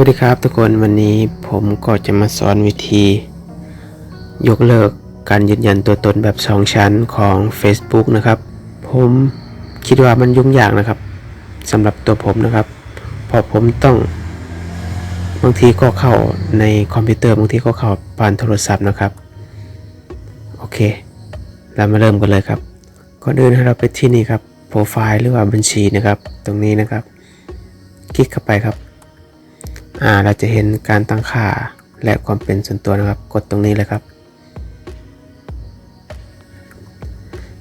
วัสดีครับทุกคนวันนี้ผมก็จะมาสอนวิธี ยกเลิกการยืนยันตัวตนแบบ 2 ชั้นของ Facebook นะครับ ผมคิดว่ามันยุ่งยากนะครับสำหรับตัวผมนะครับเพอผมต้อง บางทีก็เข้าในคอมพิวเตอร์บางทีก็เข้าผ่านโทรศัพท์นะครับ โอเค เรามาเริ่มกันเลยครับก่อนอื่นให้เราไปที่นี่ครับโปรไฟล์หรือว่าบัญชีนะครับ ตรงนี้นะครับ คลิกเข้าไปครับ อ่าเราจะเห็นการตั้งค่าและความเป็นส่วนตัวนะครับ กดตรงนี้เลยครับ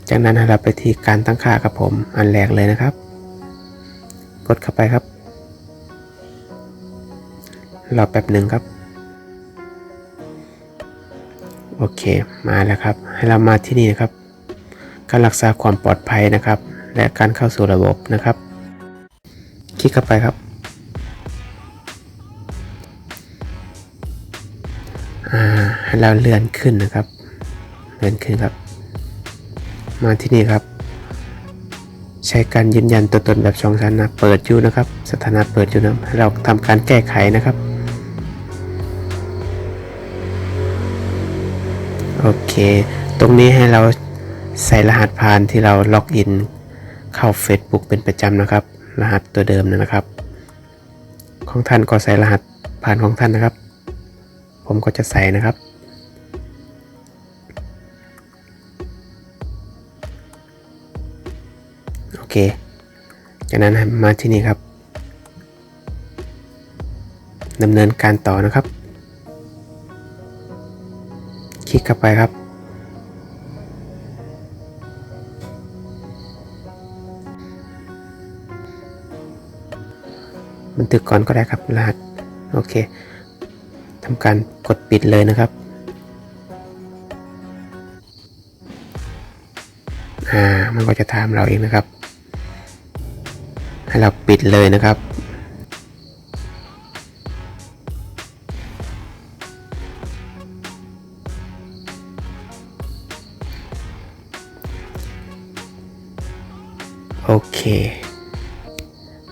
จากนั้นให้เราไปที่การตั้งค่าครับผมอันแรกเลยนะครับ กดเข้าไปครับรอแป๊บหนึ่งครับ โอเคมาแล้วครับ ให้เรามาที่นี่นะครับ การรักษาความปลอดภัยนะครับ และการเข้าสู่ระบบนะครับ คลิกเข้าไปครับ ให้เราเลื่อนขึ้นนะครับ เลื่อนขึ้นครับ มาที่นี่ครับ ใช้การยืนยันตัวตนแบบสองชั้นนะเปิดอยู่นะครับ สถานะเปิดอยู่นะเราทำการแก้ไขนะครับ โอเค ตรงนี้ให้เราใส่รหัสผ่านที่เราล็อกอินเข้า Facebook เป็นประจำนะครับ รหัสตัวเดิมนะครับ ของท่านก็ใส่รหัสผ่านของท่านนะครับ ผมก็จะใส่นะครับ โอเค จากนั้นมาที่นี่ครับดำเนินการต่อนะครับ คลิกเข้าไปครับ บันทึกก่อนก็ได้ครับรหัส โอเค ทำการกดปิดเลยนะครับอ่ามันก็จะถามเราเองนะครับ ให้เราปิดเลยนะครับโอเค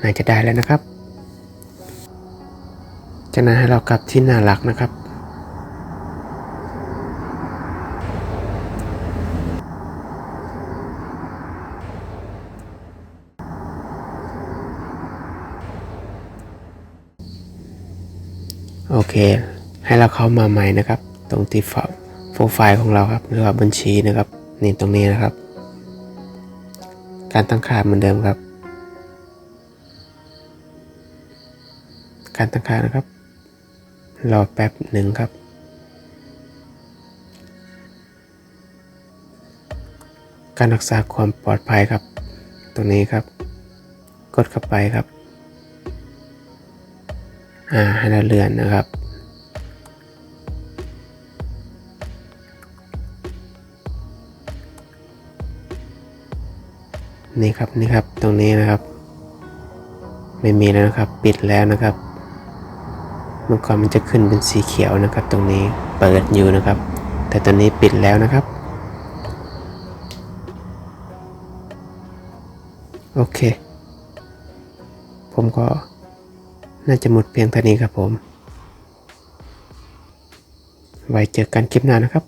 น่าจะได้แล้วนะครับ จากนั้นให้เรากลับที่หน้าหลักนะครับ โอเค ให้เราเข้ามาใหม่นะครับ ตรงที่โปรไฟล์ของเราครับหรือว่าบัญชีนะครับนี่ตรงนี้นะครับ การตั้งค่าเหมือนเดิมครับ การตั้งค่านะครับ รอแป๊บหนึ่งครับ การรักษาความปลอดภัยครับ ตรงนี้ครับ กดเข้าไปครับ อ่าให้เราเลื่อนนะครับนี่ครับนี่ครับตรงนี้นะครับ ไม่มีแล้วนะครับ ปิดแล้วนะครับ เมื่อก่อนมันจะขึ้นเป็นสีเขียวนะครับ ตรงนี้เปิดอยู่นะครับ แต่ตอนนี้ปิดแล้วนะครับ โอเค ผมก็น่าจะหมดเพียงเท่านี้ครับผม ไว้เจอกันคลิปหน้านะครับ